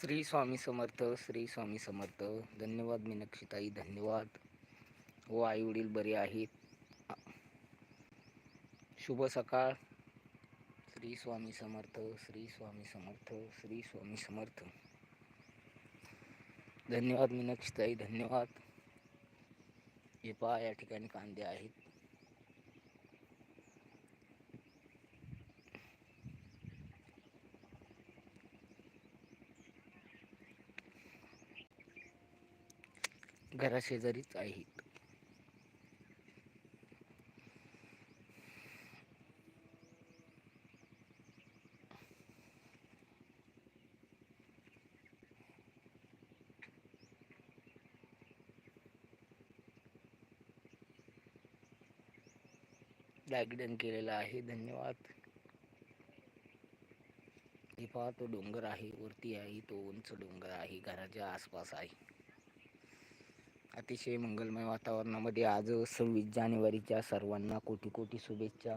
श्री स्वामी समर्थ श्री स्वामी समर्थ. धन्यवाद मीनाक्षीताई धन्यवाद. हो आई वडील बरे आहेत. शुभ सकाळ. श्री स्वामी समर्थ श्री स्वामी समर्थ श्री स्वामी समर्थ. धन्यवाद मीनाक्षीताई धन्यवाद. हे पहा या ठिकाणी कांदे आहेत. घराशेजारीच आहेत लाईक केलेला आहे. धन्यवाद. हे पहा तो डोंगर आहे. वरती आहे. तो उंच डोंगर आहे. घराच्या आसपास आहे. अतिशय मंगलमय वातावरणामध्ये आज सव्वीस जानेवारीच्या सर्वांना कोटी कोटी शुभेच्छा.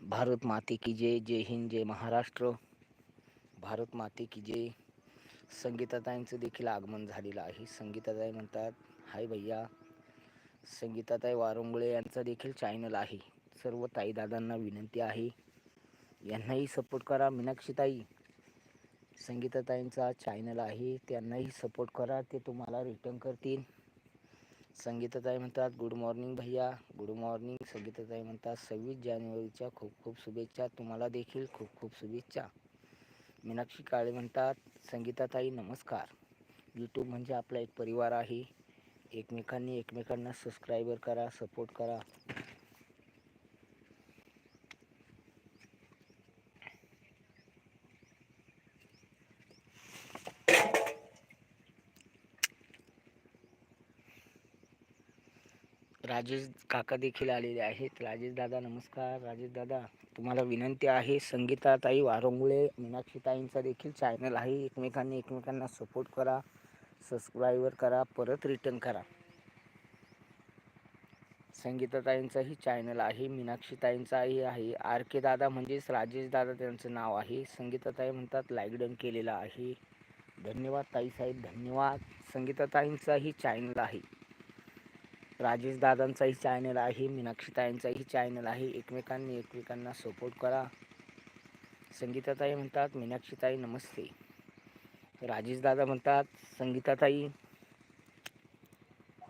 भारत माते की जय जय हिंद जय महाराष्ट्र. भारत माते की जय. संगीताताईंचं देखील आगमन झालेलं आहे. संगीताताई म्हणतात हाय भैया संगीताताई वारंगुळे यांचा देखील चॅनल आहे. सर्व ताईदादांना विनंती आहे. यांनाही सपोर्ट करा मीनाक्षीताई. संगीताताईंचा चॅनल आहे त्यांनाही सपोर्ट करा ते तुम्हाला रिटर्न करतील. संगीताताई म्हणतात गुड मॉर्निंग भैया. गुड मॉर्निंग संगीताताई म्हणतात सव्वीस जानेवारीच्या खूप खूप शुभेच्छा तुम्हाला देखील खूप खूप शुभेच्छा. मीनाक्षी काळे म्हणतात संगीताताई नमस्कार. यूट्यूब म्हणजे आपला एक परिवार आहे. एकमेकांनी एकमेकांना सबस्क्रायबर करा सपोर्ट करा. राजेश काका देखील आलेले आहेत. राजेश दादा नमस्कार. राजेश दादा तुम्हाला विनंती आहे संगीताताई वारंगुळे मीनाक्षीताईंचा देखील चॅनल आहे. एकमेकांनी एकमेकांना सपोर्ट करा सबस्क्राईबर करा परत रिटर्न करा. संगीताताईंचाही चॅनल आहे मीनाक्षीताईंचाही आहे. आर के दादा म्हणजेच राजेश दादा त्यांचं नाव आहे. संगीताताई म्हणतात लाईकडन केलेला आहे. धन्यवाद ताईसाहेब धन्यवाद. संगीताताईंचाही चॅनल आहे. राजेश दादांचाही चॅनल आहे मीनाक्षीताईंचाही चॅनल आहे. एकमेकांनी एकमेकांना सपोर्ट करा. संगीताताई म्हणतात मीनाक्षीताई नमस्ते. राजेश दादा म्हणतात संगीताताई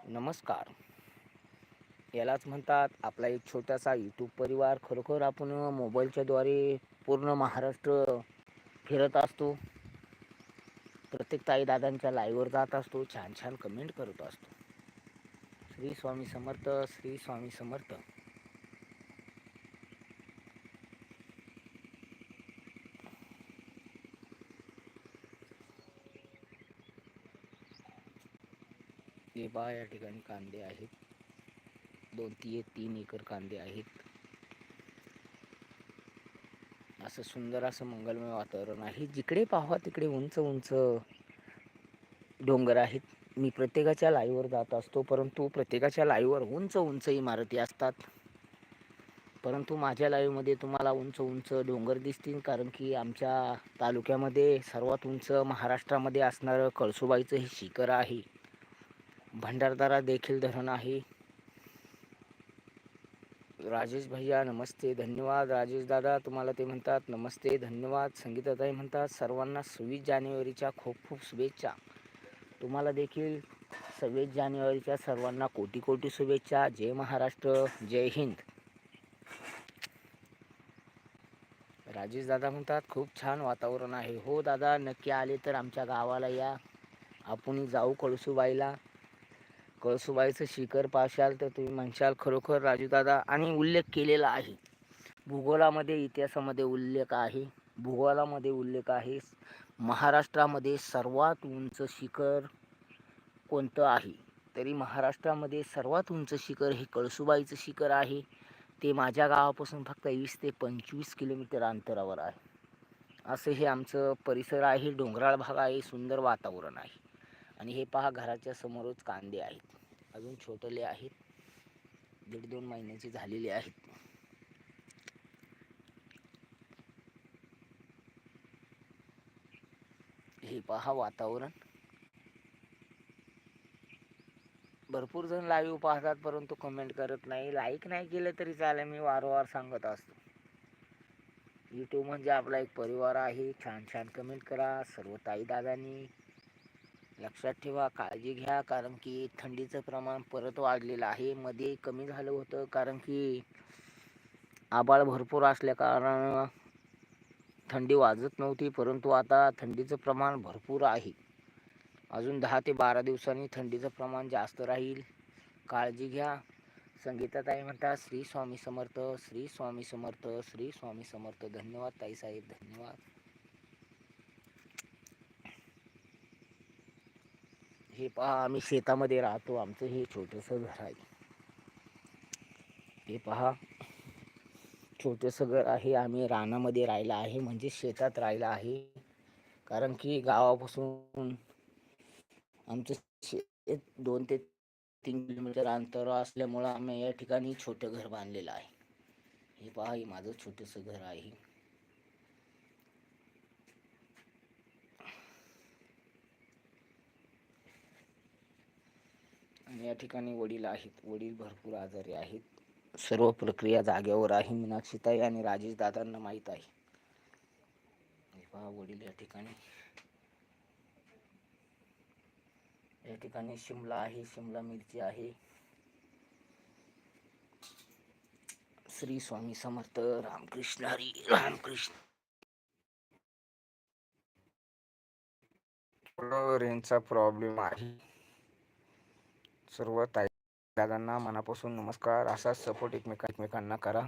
नमस्कार. यालाच म्हणतात आपला एक छोटासा यूट्यूब परिवार. खरोखर आपण मोबाईलच्याद्वारे पूर्ण महाराष्ट्र फिरत असतो. प्रत्येक ताई दादांच्या लाईव्हवर जात असतो. छान छान कमेंट करत असतो. श्री स्वामी समर्थ श्री स्वामी समर्थ. हे बा या ठिकाणी कांदे आहेत. दोन ते तीन एकर कांदे आहेत. असं सुंदर असं मंगलमय वातावरण आहे. जिकडे पाहावा तिकडे उंच उंच डोंगर आहेत. मी प्रत्येकाच्या लाईव्हवर जात असतो परंतु प्रत्येकाच्या लाईव्हवर उंच उंच इमारती असतात. परंतु माझ्या लाईव्हमध्ये तुम्हाला उंच उंच डोंगर दिसतील कारण की आमच्या तालुक्यामध्ये सर्वात उंच महाराष्ट्रामध्ये असणारं कळसुबाईचं हे शिखर आहे. भंडारदारा देखील धरण आहे. राजेश भैया नमस्ते धन्यवाद. राजेश दादा तुम्हाला ते म्हणतात नमस्ते धन्यवाद. संगीताताई म्हणतात सर्वांना सव्वीस जानेवारीच्या खूप खूप शुभेच्छा. तुम्हाला देखील सव्वीस जानेवारीच्या सर्वांना कोटी कोटी शुभेच्छा. जय महाराष्ट्र जय हिंद. राजेश दादा म्हणतात खूप छान वातावरण आहे. हो दादा नक्की आले तर आमच्या गावाला या. आपण जाऊ कळसूबाईला. कळसूबाईचं शिखर पाशाल तर तुम्ही म्हणशाल खरोखर राजूदादा आणि उल्लेख केलेला आहे. भूगोलामध्ये इतिहासामध्ये उल्लेख आहे. भूगोलामध्ये उल्लेख आहे. महाराष्ट्रामध्ये सर्वात उंच शिखर कोणतं आहे? तरी महाराष्ट्रामध्ये सर्वात उंच शिखर हे कळसुबाईचं शिखर आहे. ते माझ्या गावापासून फक्त वीस ते पंचवीस किलोमीटर अंतरावर आहे. असं हे आमचं परिसर आहे. डोंगराळ भाग आहे. सुंदर वातावरण आहे. आणि हे पहा घराच्या समोरच कांदे आहेत. अजून छोटले आहेत. दीड दोन महिन्याचे झालेले आहेत. हे पहा वातावरण. भरपूर जण लाईव्ह पाहतात परंतु कमेंट करत नाही. लाईक नाही केलं तरी चालेल मी वारंवार सांगत असतो. यूट्यूब म्हणजे आपला एक परिवार आहे. छान छान कमेंट करा. सर्व ताई दादांनी लक्षात ठेवा काळजी घ्या कारण की थंडीचं प्रमाण परत वाढलेलं आहे. मध्ये कमी झालं होतं कारण की आबाळ भरपूर असल्या कारण थंडी वाजत नव्हती परंतु आता थंडीचं प्रमाण भरपूर आहे. अजून दहा ते बारा दिवसांनी थंडीचं प्रमाण जास्त राहील. काळजी घ्या. संगीताताई म्हणतात श्री स्वामी समर्थ श्री स्वामी समर्थ श्री स्वामी समर्थ. धन्यवाद ताई साहेब धन्यवाद. हे पहा आम्ही शेतामध्ये राहतो आमचं हे छोटंसं घर आहे. हे पहा. छोटंसं घर आहे. आम्ही रानामध्ये राहिलं आहे म्हणजे शेतात राहिलं आहे. कारण की गावापासून आमचं शेत दोन ते तीन किलोमीटर अंतर असल्यामुळं आम्ही या ठिकाणी छोटं घर बांधलेलं आहे. हे पहा हे माझं छोटंसं घर आहे. आणि या ठिकाणी वडील आहेत. वडील भरपूर आजारी आहेत. सर्व प्रक्रिया जाग्यावर आहे. मीनाक्षीताई आणि राजेश दादांना माहीत आहे. वडील या ठिकाणी. या ठिकाणी शिमला आहे. शिमला मिरची आहे. श्री स्वामी समर्थ रामकृष्ण हरी रामकृष्ण. यांचा प्रॉब्लेम आहे. सर्व ताई दादांना मनापासून नमस्कार. असाच सपोर्ट एकमेका एकमेकांना करा.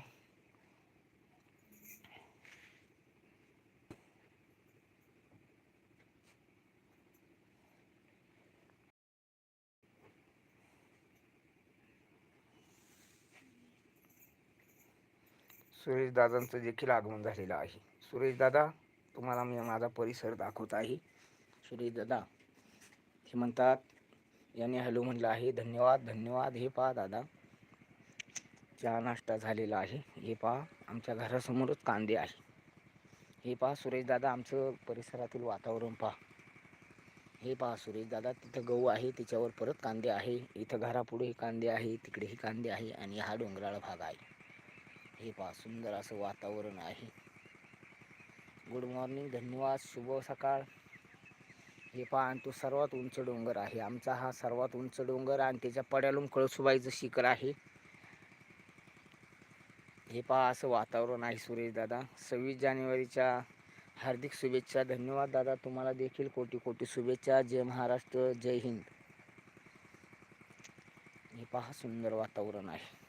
सुरेश दादांचं देखील आगमन झालेलं आहे. सुरेश दादा तुम्हाला मी माझा परिसर दाखवत आहे. सुरेश दादा हे म्हणतात याने हॅलो म्हटलं आहे. धन्यवाद धन्यवाद. हे पहा दादा चहा नाश्ता झालेला आहे. हे पहा आमच्या घरासमोरच कांदे आहे. हे पहा सुरेश दादा आमचं परिसरातील वातावरण पहा. हे पहा सुरेश दादा तिथं गहू आहे तिच्यावर परत कांदे आहे. इथं घरापुढे कांदे आहे तिकडेही कांदे आहे आणि हा डोंगराळ भाग आहे. हे पहा सुंदर असं वातावरण आहे. गुड मॉर्निंग धन्यवाद शुभ सकाळ. हे पहा आणि तो सर्वात उंच डोंगर आहे. आमचा हा सर्वात उंच डोंगर आणि त्याच्या पड्यालून कळसुबाईचं शिखर आहे. हे पहा असं वातावरण आहे सुरेश दादा. सव्वीस जानेवारीच्या हार्दिक शुभेच्छा. धन्यवाद दादा तुम्हाला देखील कोटी कोटी शुभेच्छा. जय महाराष्ट्र जय हिंद. हे पहा सुंदर वातावरण आहे.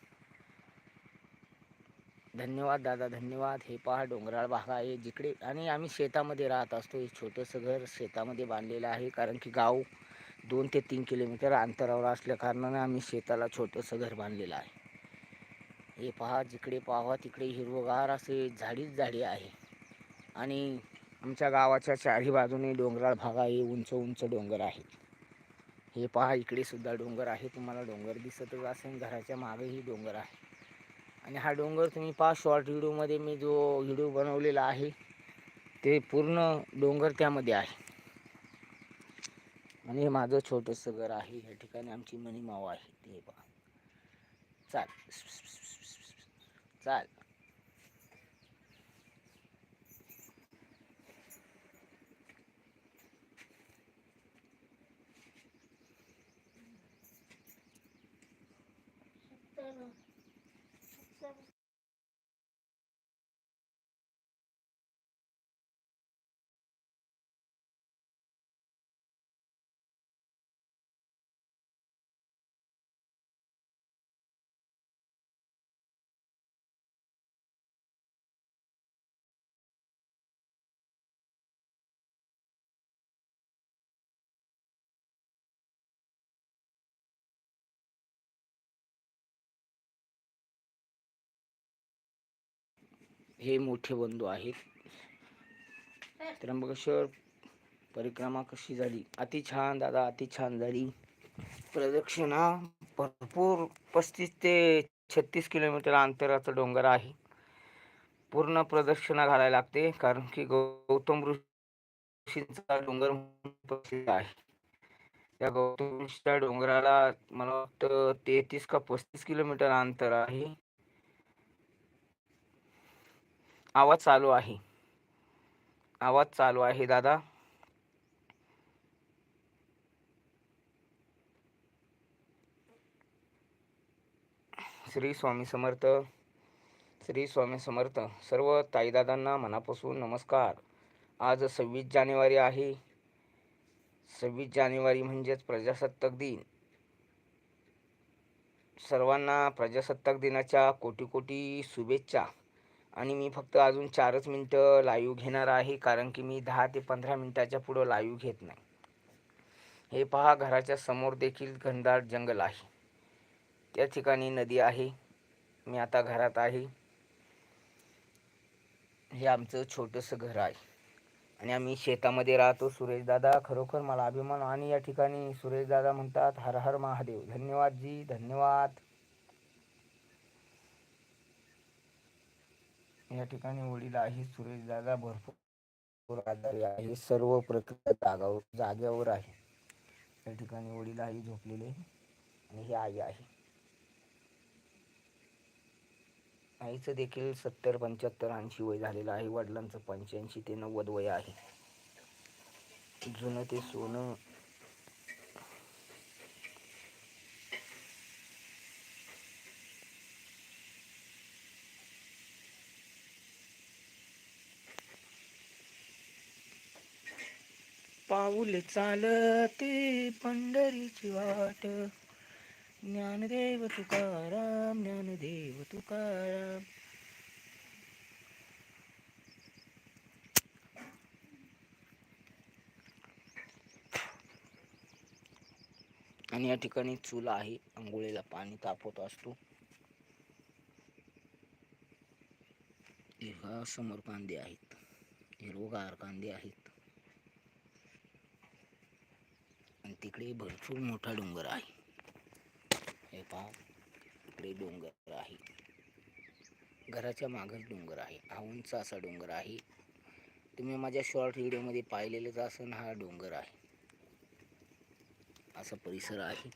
धन्यवाद दादा धन्यवाद. हे पहा डोंगराळ भाग आहे जिकडे आणि आम्ही शेतामध्ये राहत असतो. हे छोटंसं घर शेतामध्ये बांधलेलं आहे कारण की गाव दोन ते तीन किलोमीटर अंतरावर असल्या कारणाने आम्ही शेताला छोटंसं घर बांधलेलं आहे. हे पहा जिकडे पाहावा तिकडे हिरवगार असे झाडीच झाडी आहे. आणि आमच्या गावाच्या चारही बाजूने डोंगराळ भाग आहे. उंच उंच डोंगर आहे हे पहा इकडे सुद्धा डोंगर आहे. तुम्हाला डोंगर दिसतच असेल. घराच्या मागेही डोंगर आहे. आणि हा डोंगर तुम्ही पहा शॉर्ट व्हिडिओमध्ये मी जो व्हिडिओ बनवलेला आहे ते पूर्ण डोंगर त्यामध्ये आहे. आणि हे माझं छोटंसं घर आहे या ठिकाणी आमची मनी आहे. ते पहा चाल. चाल. हे मोठे बंधू आहेत. त्र्यंबकेश्वर परिक्रमा कशी झाली? अति छान दादा अति छान झाली. प्रदक्षिणा भरपूर पस्तीस ते छत्तीस किलोमीटर अंतराचं डोंगर आहे. पूर्ण प्रदक्षिणा घालायला लागते कारण की गौतम ऋषींचा डोंगर म्हणून प्रसिद्ध आहे. या गौतम ऋषीच्या डोंगराला मला वाटतं तेहतीस का पस्तीस किलोमीटर अंतर आहे. आवाज चालू आहे. आवाज चालू आहे दादा. श्री स्वामी समर्थ श्री स्वामी समर्थ. सर्व ताईदादांना मनापासून नमस्कार. आज सव्वीस जानेवारी आहे. सव्वीस जानेवारी म्हणजेच प्रजासत्ताक दिन. सर्वांना प्रजासत्ताक दिनाच्या कोटी कोटी शुभेच्छा. आणि मी फक्त अजून चारच मिनटं लाईव्ह घेणार आहे कारण की मी दहा ते पंधरा मिनटाच्या पुढं लाईव्ह घेत नाही. हे पहा घराच्या समोर देखील घनदाट जंगल आहे. त्या ठिकाणी नदी आहे. मी आता घरात आहे. हे आमचं छोटंसं घर आहे. आणि आम्ही शेतामध्ये राहतो. सुरेशदादा खरोखर मला अभिमान आणि या ठिकाणी सुरेशदादा म्हणतात हर हर महादेव. धन्यवाद जी धन्यवाद. या ठिकाणी वडील आहे सुरेशदादा भरपूर आजारी आहे. सर्व प्रक्रिया जागावर जाग्यावर आहे. या ठिकाणी वडील आई झोपलेले आणि ही आई आहे. आईचं देखील सत्तर पंच्याहत्तर ऐंशी वय झालेलं आहे. वडिलांचं पंच्याऐंशी ते नव्वद वय आहे. जुनं ते सोनं पाऊल चालते पंढरीची वाट. ज्ञानदेव तुकाराम ज्ञानदेव तुकाराम. आणि या ठिकाणी चूल आहे. आंघोळीला पाणी तापवत असतो. समोर कांदे आहेत. हिरवगार कांदे आहेत. आणि तिकडे भरपूर मोठा डोंगर आहे. हे पहा इकडे डोंगर आहे. घराच्या मागच डोंगर आहे. हा उंच असा डोंगर आहे. तुम्ही माझ्या शॉर्ट व्हिडिओमध्ये पाहिलेलंच असं हा डोंगर आहे. असा परिसर आहे.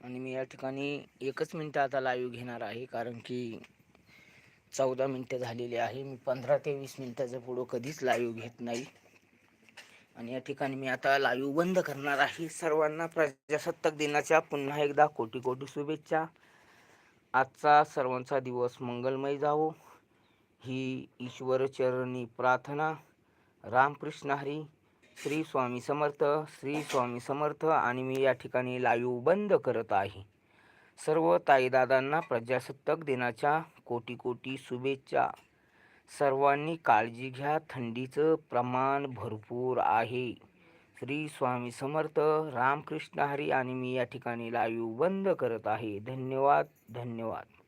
आणि मी या ठिकाणी एकच मिनटं आता लाईव्ह घेणार आहे कारण की चौदा मिनटं झालेली आहे. मी पंधरा ते वीस मिनटाचं पुढं कधीच लाईव्ह घेत नाही. आणि या ठिकाणी मी आता लाईव्ह बंद करणार आहे. सर्वांना प्रजासत्ताक दिनाच्या पुन्हा एकदा कोटी कोटी शुभेच्छा. आजचा सर्वांचा दिवस मंगलमय जावो. ही ईश्वरचरणी प्रार्थना. रामकृष्ण हरी. श्री स्वामी समर्थ श्री स्वामी समर्थ. आणि मी या ठिकाणी लाईव्ह बंद करत आहे. सर्व ताईदादांना प्रजासत्ताक दिनाच्या कोटी कोटी शुभेच्छा. सर्वांनी काळजी घ्या थंडीचं प्रमाण भरपूर आहे. श्री स्वामी समर्थ रामकृष्ण हरी आणि मी या ठिकाणी लाईव्ह बंद करत आहे. धन्यवाद धन्यवाद.